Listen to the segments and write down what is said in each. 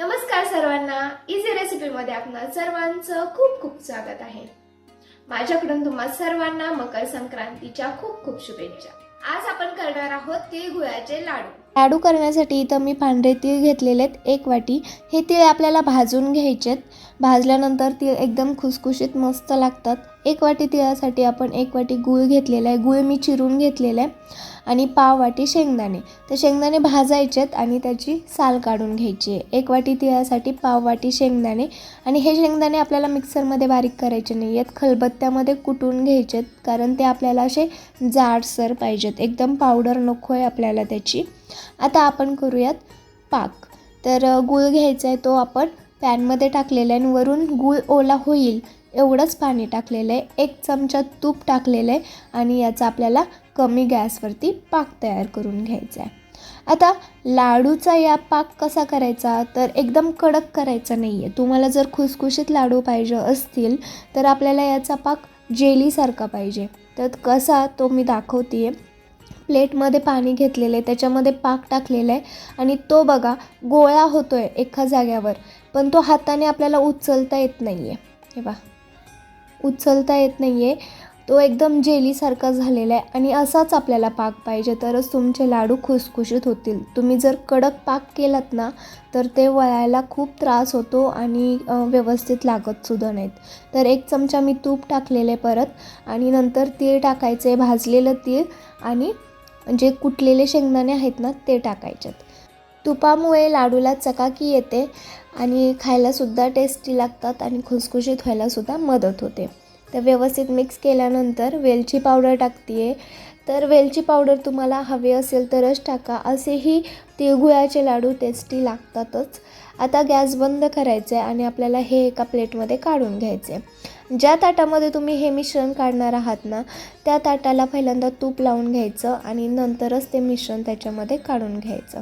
नमस्कार सर्वांना. इझी रेसिपीमध्ये आपणा सर्वांचं खूप खूप स्वागत आहे. माझ्याकडून तुम्हा सर्वांना मकर संक्रांतीच्या खूप खूप शुभेच्छा. आज आपण करणार आहोत तिळगुळाचे लाडू. लाडू करण्यासाठी इथं मी पांढरे तीळ घेतलेले आहेत एक वाटी. हे तीळ आपल्याला भाजून घ्यायचे आहेत भाजल्यानंतर तीळ एकदम खुसखुशीत मस्त लागतात. एक वाटी तिळासाठी आपण एक वाटी गूळ घेतलेला आहे. गूळ मी चिरून घेतलेला आहे. आणि पाव वाटी शेंगदाणे. तर शेंगदाणे भाजायचे आहेत आणि त्याची साल काढून घ्यायची आहे. एक वाटी तिळासाठी पाव वाटी शेंगदाणे. आणि हे शेंगदाणे आपल्याला मिक्सरमध्ये बारीक करायचे नाही आहेत. खलबत्त्यामध्ये कुटून घ्यायचे आहेत कारण ते आपल्याला असे जाडसर पाहिजेत. एकदम पावडर नको आहे आपल्याला त्याची. आता आपण करूयात पाक. तर गूळ घ्यायचा आहे तो आपण पॅनमध्ये टाकलेला आहे आणि वरून गूळ ओला होईल एवढंच पाणी टाकलेलं आहे एक चमचा तूप टाकलेलं आहे आणि याचा आपल्याला कमी गॅसवरती पाक तयार करून घ्यायचा आहे आता लाडूचा या पाक कसा करायचा? तर एकदम कडक करायचा नाही आहे तुम्हाला जर खुसखुशीत लाडू पाहिजे असतील तर आपल्याला याचा पाक जेलीसारखा पाहिजे. तर कसा तो मी दाखवते आहे प्लेटमध्ये पाणी घेतलेलं आहे त्याच्यामध्ये पाक टाकलेलं आहे आणि तो बघा गोळा होतो आहे एका जाग्यावर पण तो हाताने आपल्याला उचलता येत नाही आहे हे बा उचलता येत नाही आहे तो एकदम जेलीसारखा झालेला आहे आणि असाच आपल्याला पाक पाहिजे. तरच तुमचे लाडू खुसखुशीत होतील. तुम्ही जर कडक पाक केलात ना तर ते वळायला खूप त्रास होतो आणि व्यवस्थित लागतसुद्धा नाहीत. तर एक चमचा मी तूप टाकलेले परत आणि नंतर तीळ टाकायचे भाजलेलं तीळ आणि जे कुटलेले शेंगदाणे आहेत ना ते टाकायच्यात तुपामुळे लाडूला चकाकी येते आणि खायलासुद्धा टेस्टी लागतात आणि खुसखुशीत व्हायलासुद्धा मदत होते. तर व्यवस्थित मिक्स केल्यानंतर वेलची पावडर टाकते आहे तर वेलची पावडर तुम्हाला हवे असेल तरच टाका. असेही तिळगुळाचे लाडू टेस्टी लागतातच. आता गॅस बंद करायचा आहे आणि आपल्याला हे एका प्लेटमध्ये काढून घ्यायचे. आहे ज्या ताटामध्ये तुम्ही हे मिश्रण काढणार आहात ना त्या ताटाला पहिल्यांदा तूप लावून घ्यायचं आणि नंतरच ते मिश्रण त्याच्यामध्ये काढून घ्यायचं.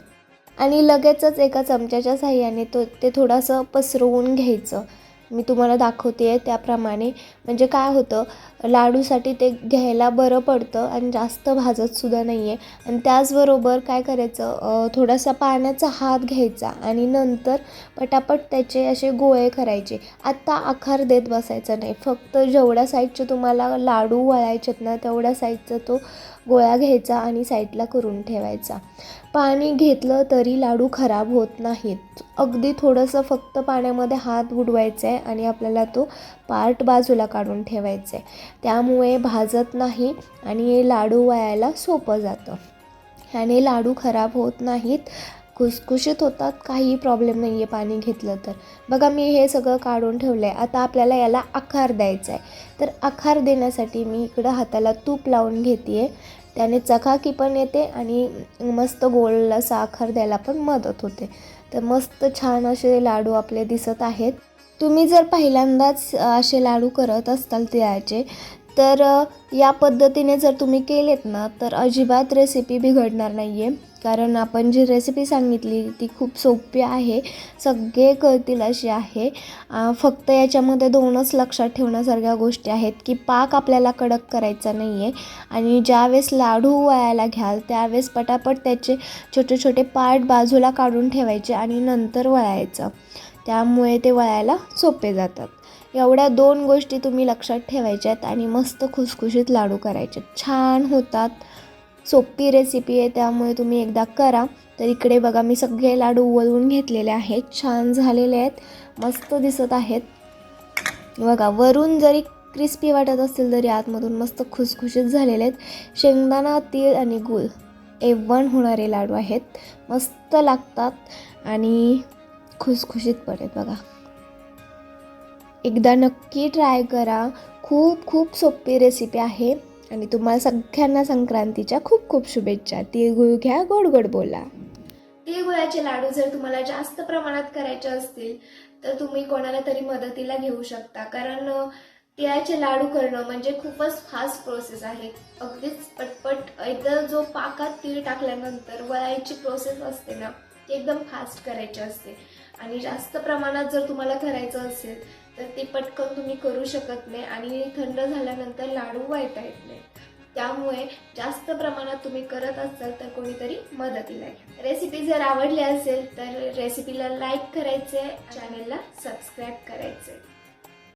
आणि लगेचच एका चमच्याच्या साह्याने तो ते थोडंसं पसरवून घ्यायचं. मी तुम्हाला दाखवते आहे त्याप्रमाणे. म्हणजे काय होतं लाडूसाठी ते घ्यायला बरं पडतं आणि जास्त भाजतसुद्धा नाही आहे आणि त्याचबरोबर काय करायचं थोडासा पाण्याचा हात घ्यायचा आणि नंतर पटापट त्याचे असे गोळे करायचे. आत्ता आकार देत बसायचा नाही. फक्त जेवढ्या साईजचे तुम्हाला लाडू वळायचेत ना तेवढ्या साईजचा तो गोळा घ्यायचा आणि साईडला करून ठेवायचा. पाणी घेतलं तरी लाडू खराब होत नाहीत. अगदी थोडंसं फक्त पाण्यामध्ये हात बुडवायचा आहे आणि आपल्याला तो पार्ट बाजूला काढून ठेवायचे. आहे त्यामुळे भाजत नाही आणि हे लाडू वळायला सोपं जातं. ह्याने लाडू खराब होत नाहीत खुसखुशीत होतात काही प्रॉब्लेम नाही आहे पाणी घेतलं तर. बघा मी हे सगळं काढून ठेवलं आहे आता आपल्याला याला आकार द्यायचा आहे तर आकार देण्यासाठी मी इकडं हाताला तूप लावून घेते आहे त्याने चकाकी पण येते आणि मस्त गोल असा आकार द्यायला पण मदत होते. तर मस्त छान असे लाडू आपले दिसत आहेत. तुम्ही जर पहिल्यांदाच असे लाडू करत असताल तिळाचे तर या पद्धतीने जर तुम्ही केलेत ना तर अजिबात रेसिपी बिघडणार नाही आहे कारण आपण जी रेसिपी सांगितली ती खूप सोपी आहे सगळे कळतील अशी आहे. फक्त याच्यामध्ये दोनच लक्षात ठेवण्यासारख्या गोष्टी आहेत की पाक आपल्याला कडक करायचा नाही आहे आणि ज्यावेळेस लाडू वळायला घ्याल त्यावेळेस पटापट त्याचे छोटे छोटे पार्ट बाजूला काढून ठेवायचे आणि नंतर वळायचं. त्यामुळे ते वळायला सोपे जातात. एवढ्या दोन गोष्टी तुम्ही लक्षात ठेवायच्या आहेत आणि मस्त खुसखुशीत लाडू करायचे. छान होतात. सोपी रेसिपी आहे त्यामुळे तुम्ही एकदा करा. तर इकडे बघा मी सगळे लाडू वळवून घेतलेले आहेत. छान झालेले आहेत. मस्त दिसत आहेत. बघा वरून जरी क्रिस्पी वाटत असतील तरी आतमधून मस्त खुसखुशीत झालेले आहेत. शेंगदाणा तीळ आणि गूळ. ए वन होणारे लाडू आहेत. मस्त लागतात. आणि खुसखुशीत पडेल बघा. एकदा नक्की ट्राय करा. खूप खूप सोपी रेसिपी आहे आणि तुम्हाला सगळ्यांना संक्रांतीच्या खूप खूप शुभेच्छा. तिळगुळ घ्या गोड गोड बोला. तिळगुळाचे लाडू जर तुम्हाला जास्त प्रमाणात करायचे असतील तर तुम्ही कोणाला तरी मदतीला घेऊ शकता. कारण तिळाचे लाडू करणं म्हणजे खूपच फास्ट प्रोसेस आहे. अगदीच पटपट एकदा जो पाकात तीळ टाकल्यानंतर वळायची प्रोसेस असते ना ती एकदम फास्ट करायची असते. आणि जास्त प्रमाणात जर तुम्हाला करायचं असेल तर ते पटकन तुम्ही करू शकत नाही आणि थंड झाल्यानंतर लाडू वाळता येत नाही त्यामुळे जास्त प्रमाणात तुम्ही करत असाल तर कोणीतरी मदतीला घ्या. रेसिपी जर आवडली असेल तर रेसिपीला लाईक करायचे चॅनेलला सबस्क्राईब करायचे